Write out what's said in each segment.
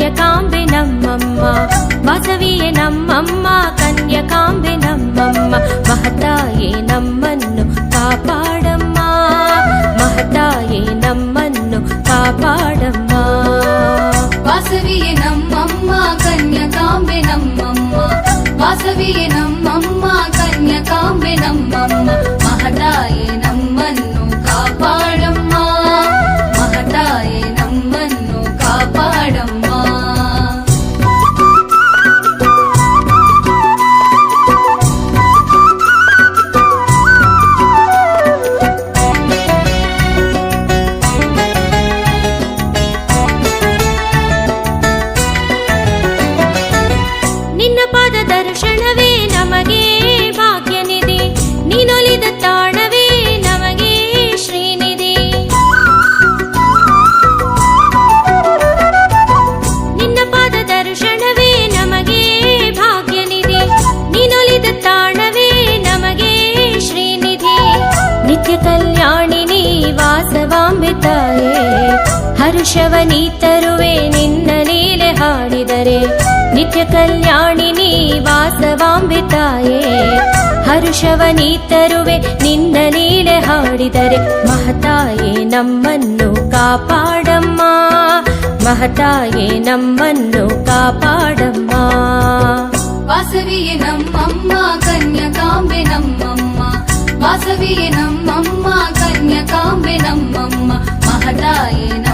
ಕನ್ಯಕಾಂಬೆ ನಮ್ಮಮ್ಮ ವಾಸವಿಯೇ ನಮ್ಮಮ್ಮ ಕನ್ಯಕಾಂಬೆ ನಮ್ಮಮ್ಮ ಮಹತಾಯೇ ನಮ್ಮನ್ನು ತರುವೆ ನಿನ್ನ ಲೀಲೆ ಹಾಡಿದರೆ. ನಿತ್ಯ ಕಲ್ಯಾಣಿನಿ ವಾಸವಾಂಬಿತಾಯೇ. ತಾಯೇ ನೀ ತರುವೆ ನಿನ್ನ ಲೀಲೆ ಹಾಡಿದರೆ. ಮಹತಾಯೇ ನಮ್ಮನ್ನು ಕಾಪಾಡಮ್ಮ. ಮಹತಾಯೇ ನಮ್ಮನ್ನು ಕಾಪಾಡಮ್ಮ. ವಾಸವಿಯೇ ನಮ್ಮಮ್ಮ, ಕನ್ಯಕಾಂಬೆ ನಮ್ಮಮ್ಮ. ವಾಸವಿಯೇ ನಮ್ಮಮ್ಮ, ಕನ್ಯಕಾಂಬೆ ನಮ್ಮಮ್ಮ. ಮಹತಾಯೇ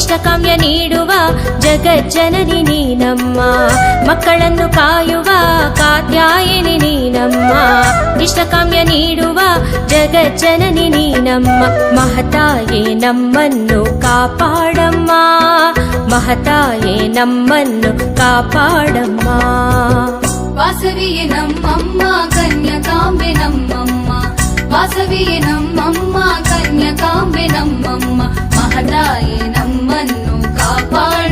ಇಷ್ಟಕಾಮ್ಯ ನೀಡುವ ಜಗಜ್ಜನನಿ ನೀನಮ್ಮ ಮಕ್ಕಳನ್ನು ಕಾಯುವ ಕಾತ್ಯಾಯಿನಿ ನೀನಮ್ಮ ಇಷ್ಟಕಾಮ್ಯ ನೀಡುವ ಜಗಜ್ಜನನಿ ನೀನಮ್ಮ ಮಹತಾಯೇ ನಮ್ಮನ್ನು ಕಾಪಾಡಮ್ಮ ಮಹತಾಯೇ ನಮ್ಮನ್ನು ಕಾಪಾಡಮ್ಮ ವಾಸವಿಯೇ ನಮ್ಮಮ್ಮ ಕನ್ಯಕಾಂಬೆ ನಮ್ಮಮ್ಮ ವಾಸವಿಯೇ ನಮ್ಮಮ್ಮ ಕನ್ಯಕಾಂಬೆ ನಮ್ಮಮ್ಮ ಮಹತಾಯೇ ನಮ್ಮನ್ನು ಕಾಪಾಡಮ್ಮ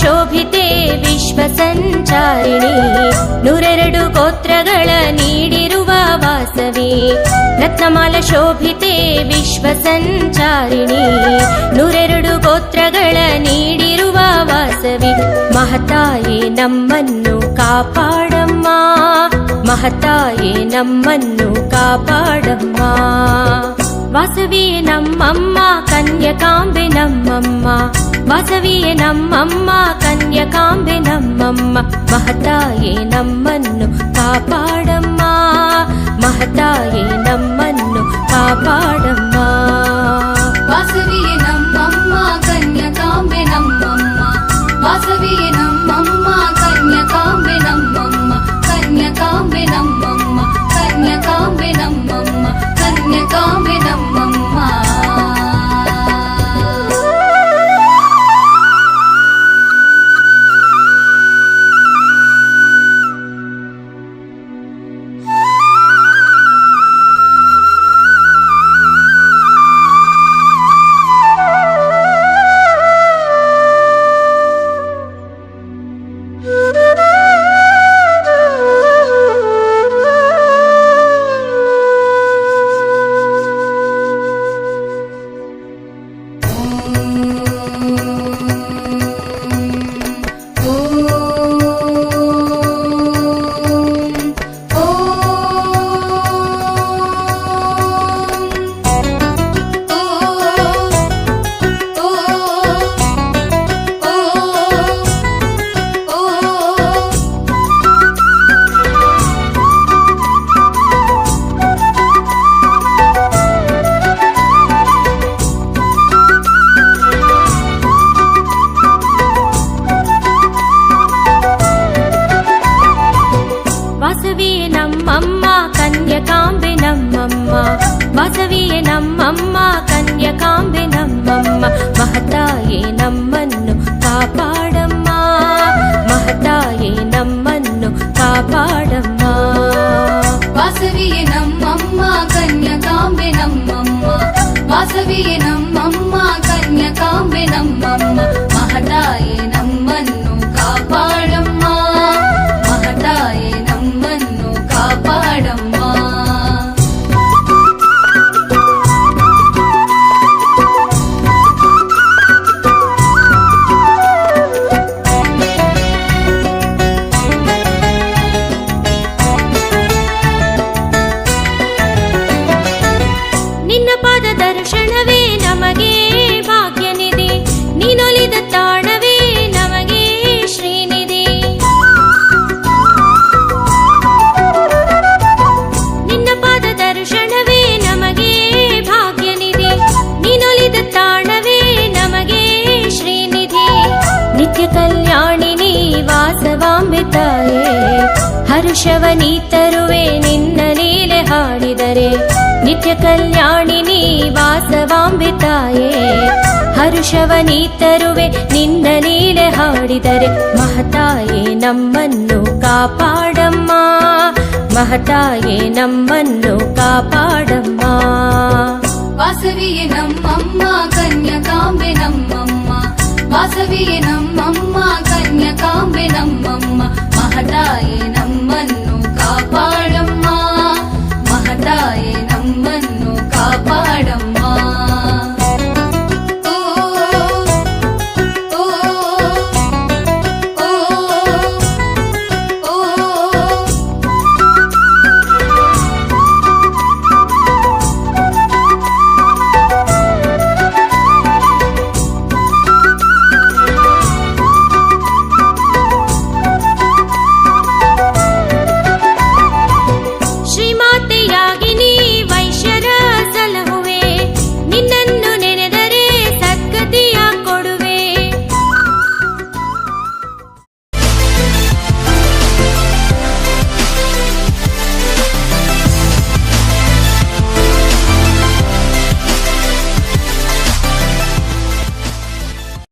ಶೋಭಿತೆ ವಿಶ್ವ ಸಂಚಾರಿಣಿ. ನೂರೆರಡು ಗೋತ್ರಗಳ ನೀಡಿರುವ ವಾಸವಿ. ರತ್ನಮಾಲ ಶೋಭಿತೆ ವಿಶ್ವ ಸಂಚಾರಿಣಿ. ನೂರೆರಡು ಗೋತ್ರಗಳ ನೀಡಿರುವ ವಾಸವಿ. ಮಹತಾಯೇ ನಮ್ಮನ್ನು ಕಾಪಾಡಮ್ಮ. ಮಹತಾಯೇ ನಮ್ಮನ್ನು ಕಾಪಾಡಮ್ಮ. ವಾಸವಿಯೇ ನಮ್ಮಮ್ಮ ಕನ್ಯಕಾಂಬೆ ನಮ್ಮಮ್ಮ ವಾಸವಿಯೇ ನಮ್ಮಮ್ಮ ಕನ್ಯಕಾಂಬೆ ನಮ್ಮಮ್ಮ ಮಹತಾಯೇ ನಮ್ಮನ್ನು ಕಾಪಾಡಮ್ಮ ಮಹತಾಯೇ ನಮ್ಮನ್ನು ಕಾಪಾಡಮ್ಮ ವಾಸವಿಯೇ ವಾಸವಿಯೇ ನಮ್ಮಮ್ಮ ಕನ್ಯಕಾಂಬೆ ನಮ್ಮಮ್ಮ ದರ್ಶನವೇ ನಮಗೆ ಭಾಗ್ಯನಿದೆ ನೀನೊಲಿದ ತಾಣವೇ ನಮಗೆ ಶ್ರೀನಿಧಿ. ನಿನ್ನ ಪಾದ ದರ್ಶನವೇ ನಮಗೆ ಭಾಗ್ಯನಿದೆ ನೀನೊಲಿದ ತಾಣವೇ ನಮಗೆ ಶ್ರೀನಿಧಿ. ನಿತ್ಯ ಕಲ್ಯಾಣಿನಿ ವಾಸವಾಂಬೆ ತಾಯೇ ನಿತ್ಯ ಕಲ್ಯಾಣಿನಿ ವಾಸವಾಂಬೆ ಹರುಷವ ನೀ ತರುವೆ ನಿನ್ನ ಲೀಲೆ ಹಾಡಿದರೆ ಮಹತಾಯೇ ನಮ್ಮನ್ನು ಕಾಪಾಡಮ್ಮ. ಮಹತಾಯೇ ನಮ್ಮನ್ನು ಕಾಪಾಡಮ್ಮ. ವಾಸವಿಯೇ ನಮ್ಮಮ್ಮ, ಕನ್ಯಕಾಂಬೆ ನಮ್ಮಮ್ಮ. ವಾಸವಿಯೇ ನಮ್ಮಮ್ಮ, ಕನ್ಯಕಾಂಬೆ ನಮ್ಮಮ್ಮ. ಮಹತಾಯೇ